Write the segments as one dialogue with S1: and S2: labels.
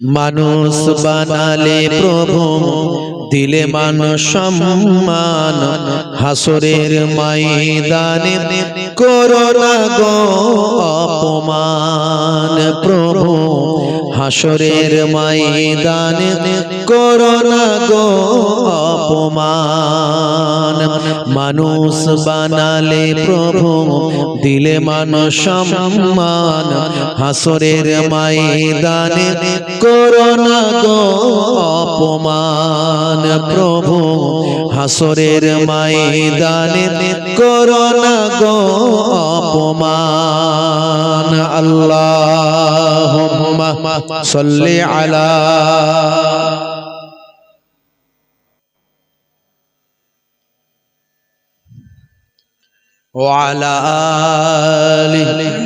S1: মানুষ বানালে প্রভু দিলে মানুষ সম্মান। হাসরের ময়দানে করোনা গো। হাসরের ময়দানে করোনা গো অপমান। মানুষ বানালে প্রভু দিলে মানুষ সম্মান। হাসরের ময়দানে করোনা গো অপমান। প্রভু হাসরের ময়দানে করোনা গো অপমান আল্লাহ সাল্লি আলা وعلى آله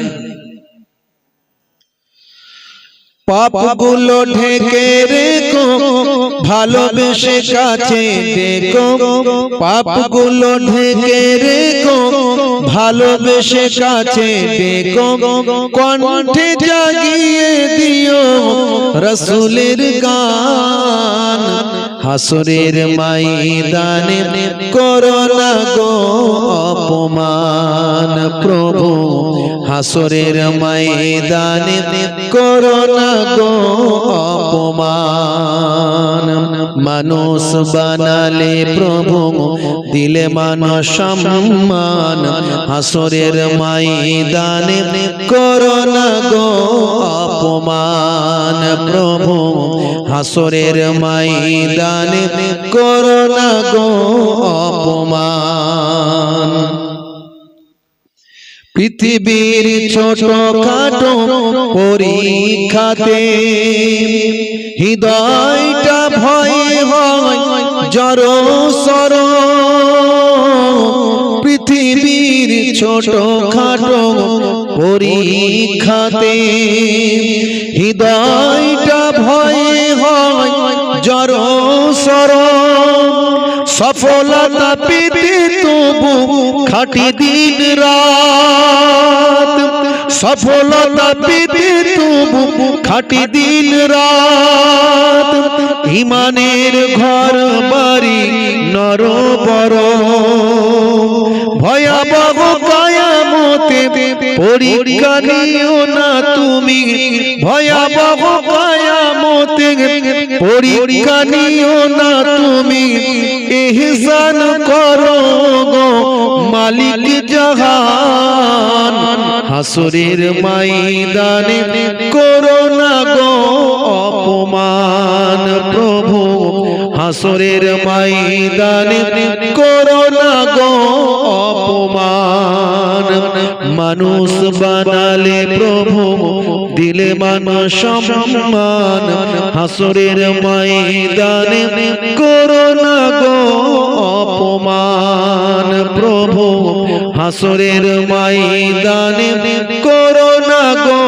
S1: পাপগুলো ঢেকে রেখো, ভালোবেসে কাছে দেখো পাপগুলো ঢেকে রেখো, ভালোবেসে কাছে দেখো কণ্ঠে জাগিয়ে দিও রসুলের গান। হাসরের ময়দানে করোনা গো অপমান প্রভু। হাসরের ময়দানে করোনা গো অপমান। মানুষ বানালে প্রভু দিলে মানুষ সম্মান। হাসরের ময়দানে করোনা গো অপমান প্রভু। হাসরের ময়দানে করোনা গো অপমান। পৃথিবীর ছোট খাটো পরীক্ষাতে হৃদয়টা ভয় হয়, জড় সর পৃথিবীর ছোট খাটো পরীক্ষাতে হৃদয়টা ভয় জড় সর। সফলতা পেতে তবু খাটি দিন রাত। সফলতা পেতে তবু খাটি দিন রাত। ইমানের ঘর বাড়ি নর বড় ভয়াবহ কায়ামতে পরীক্ষা পরীক্ষা নিও না তুমি এহসান করো গো মালিক জাহান। হাসুরের ময়দানে করোনা গো অপমান প্রভু। হাসুরের ময়দানে করোনা গো অপমান। মানুষ বানালে প্রভু, দিলে মানুষ সম্মান। হাসরের ময়দানে করোনা গো অপমান। প্রভু, হাসরের ময়দানে করোনা গো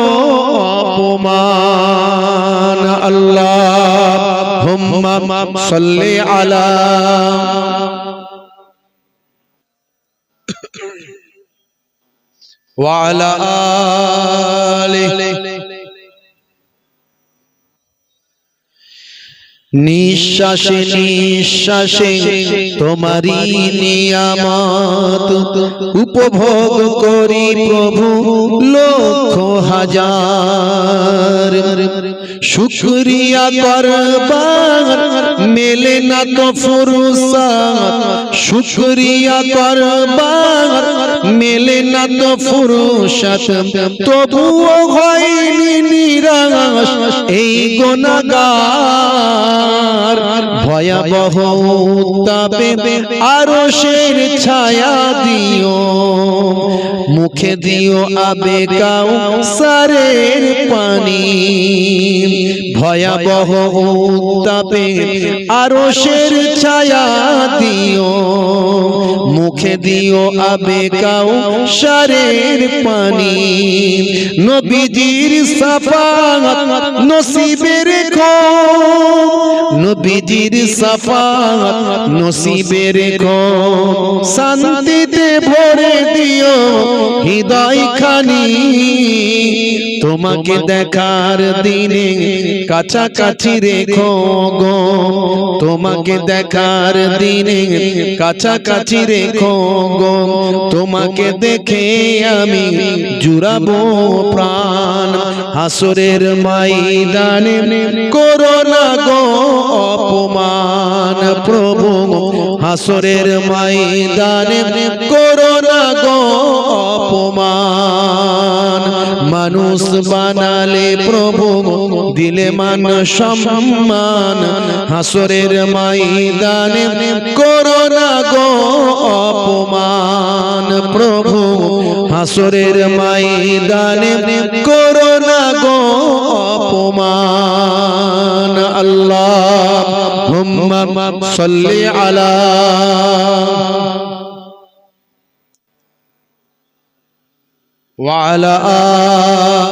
S1: অপমান। আল্লাহ হুম্মা সাল্লি আলা وعلى آله নিঃশ্বাসে নিঃশ্বাসে তোমারই নিয়ামত উপভোগ করি প্রভু লক্ষ হাজার শুক্রিয়া করবার মেলে না তো ফুরসাত। শুক্রিয়া করবার মেলে না তো ফুরসাত। তবুও হয়নি নিরাশ এই গোনাগার ভয়াবহ উত্তাপে আরও শের ছায়া দিও। মুখে দিও আবে কাউ সারের পানি। ভয়াবহ উত্তাপে আরও শের ছায়া দিও, মুখে দিও আবে কাউ সারের পানি। নবীজির সাফাত নসিবে রেখো, নবীজির সাফাত নসিবে রেখো। শান্তিতে ভরে দিও হৃদয় খানি তোমাকে দেখার দিনে কাছাকাছি রেখো গো। তোমাকে দেখার দিনে কাছাকাছি রেখো গো। তোমাকে দেখে আমি জুড়াবো প্রাণ। হাসরের ময়দানে করোনা গো। অপমান প্রভু। হাসরের ময়দানে করোনা গো। অপমান মানুষ বানালে প্রভু, দিলে মান সম্মান। হাসরের ময়দানে করোনা গো অপমান। প্রভু, হাসরের ময়দানে করোনা গো অপমান। আল্লাহ সাল্লি আলা وعلى